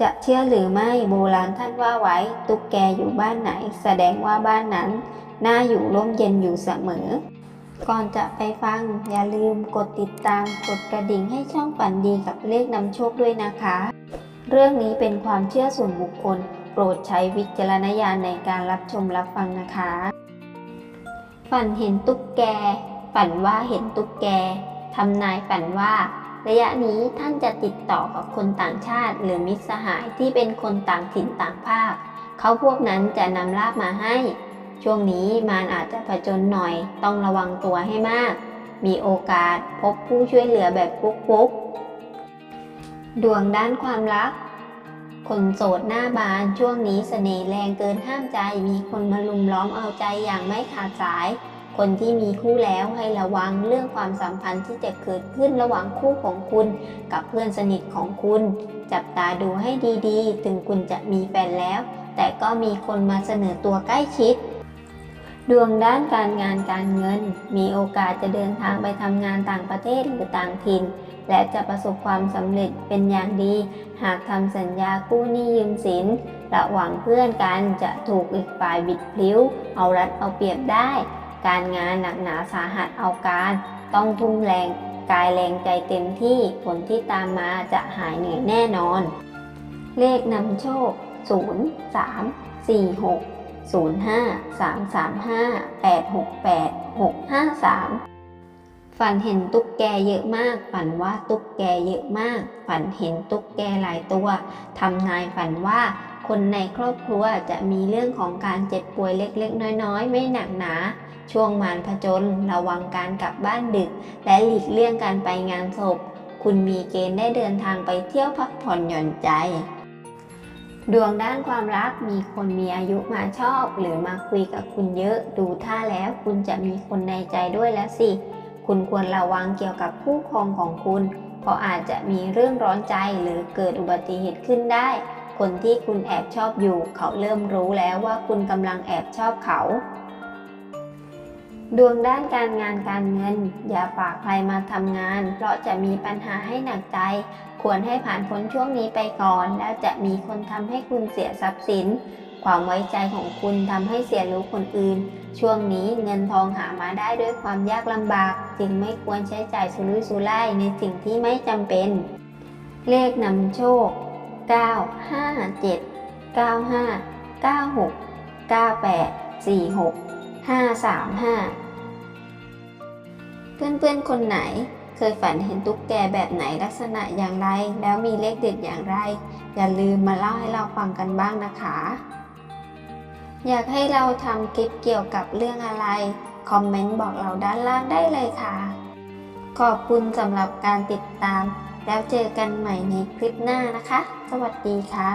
จะเชื่อหรือไม่โบราณท่านว่าไว้ ตุ๊กแกอยู่บ้านไหน แสดงว่าบ้านนั้น น่าอยู่ร่มเย็นอยู่เสมอ ก่อนจะไปฟัง อย่าลืมกดติดตาม กดกระดิ่งให้ช่องฝันดีกับเลขนำโชคด้วยนะคะ เรื่องนี้เป็นความเชื่อส่วนบุคคล โปรดใช้วิจารณญาณในการรับชมรับฟังนะคะ ฝันเห็นตุ๊กแก ฝันว่าเห็นตุ๊กแกทำนายฝันว่า ระยะนี้ท่านจะติดต่อกับคนต่างชาติ หรือมิตรสหายที่เป็นคนต่างถิ่นต่างภาค เขาพวกนั้นจะนำลาบมาให้ ช่วงนี้มารอาจจะผจญหน่อย ต้องระวังตัวให้มาก มีโอกาสพบผู้ช่วยเหลือแบบปุ๊กๆดวงด้านความรัก คนโสดหน้าบานช่วงนี้เสน่ห์แรงเกินห้ามใจ มีคนมาลุมล้อมเอาใจอย่างไม่ขาดสาย คนที่มีคู่แล้วให้ระวังเรื่องความสัมพันธ์ที่จะเกิดขึ้นระหว่างคู่ของคุณ กับเพื่อนสนิทของคุณ จับตาดูให้ดีๆ ถึงคุณจะมีแฟนแล้ว แต่ก็มีคนมาเสนอตัวใกล้ชิด ดวงด้านการงานการเงิน มีโอกาสจะเดินทางไปทำงานต่างประเทศหรือต่างถิ่น และจะประสบความสำเร็จเป็นอย่างดี หากทำสัญญากู้หนี้ยืมสินระหว่างเพื่อนกันจะถูกอีกฝ่ายบิดพลิ้ว เอารัดเอาเปรียบได้ การงานหนักหนาสาหัสเอาการ ต้องทุ่มแรงกายแรงใจเต็มที่ผลที่ตามมาจะหายเหนื่อยแน่นอน เลขนำโชค 0 3 4 6 0 5 3 3 5 8 6 8 6 5 3 ฝันเห็นตุ๊กแกเยอะมาก ฝันว่าตุ๊กแกเยอะมาก ฝันเห็นตุ๊กแกหลายตัวทำนายฝันว่าคนในครอบครัวจะมีเรื่องของการเจ็บป่วยเล็กๆ น้อยๆ ไม่หนักหนา ช่วงมารผจญระวังการกลับบ้านดึก และหลีกเลี่ยงการไปงานศพ คุณมีเกณฑ์ได้เดินทางไปเที่ยวพักผ่อนหย่อนใจ ดวงด้านความรักมีคนมีอายุมาชอบ หรือมาคุยกับคุณเยอะ ดูท่าแล้วคุณจะมีคนในใจด้วยแล้วสิ คุณควรระวังเกี่ยวกับคู่ครองของคุณ เพราะอาจจะมีเรื่องร้อนใจหรือเกิดอุบัติเหตุขึ้นได้ คนที่คุณแอบชอบอยู่ เขาเริ่มรู้แล้วว่าคุณกำลังแอบชอบเขา ดวงด้านการงานการเงิน อย่าฝากใครมาทำงาน เพราะจะมีปัญหาให้หนักใจ ควรให้ผ่านพ้นช่วงนี้ไปก่อน แล้วจะมีคนทำให้คุณเสียทรัพย์สิน ความไว้ใจของคุณทำให้เสียรู้คนอื่น ช่วงนี้เงินทองหามาได้ด้วยความยากลำบาก จึงไม่ควรใช้จ่ายสุรุ่ยสุร่ายในสิ่งที่ไม่จำเป็น เลขนำโชค 9 5 7 9 5 9 6 9 8 4 6 5 3 5 เพื่อนๆ คนไหนเคยฝันเห็นตุ๊กแกแบบไหนลักษณะอย่างไร แล้วมีเลขเด็ดอย่างไร อย่าลืมมาเล่าให้เราฟังกันบ้างนะคะ อยากให้เราทำคลิปเกี่ยวกับเรื่องอะไร คอมเมนต์บอกเราด้านล่างได้เลยค่ะ ขอบคุณสำหรับการติดตาม แล้วเจอกันใหม่ในคลิปหน้านะคะ สวัสดีค่ะ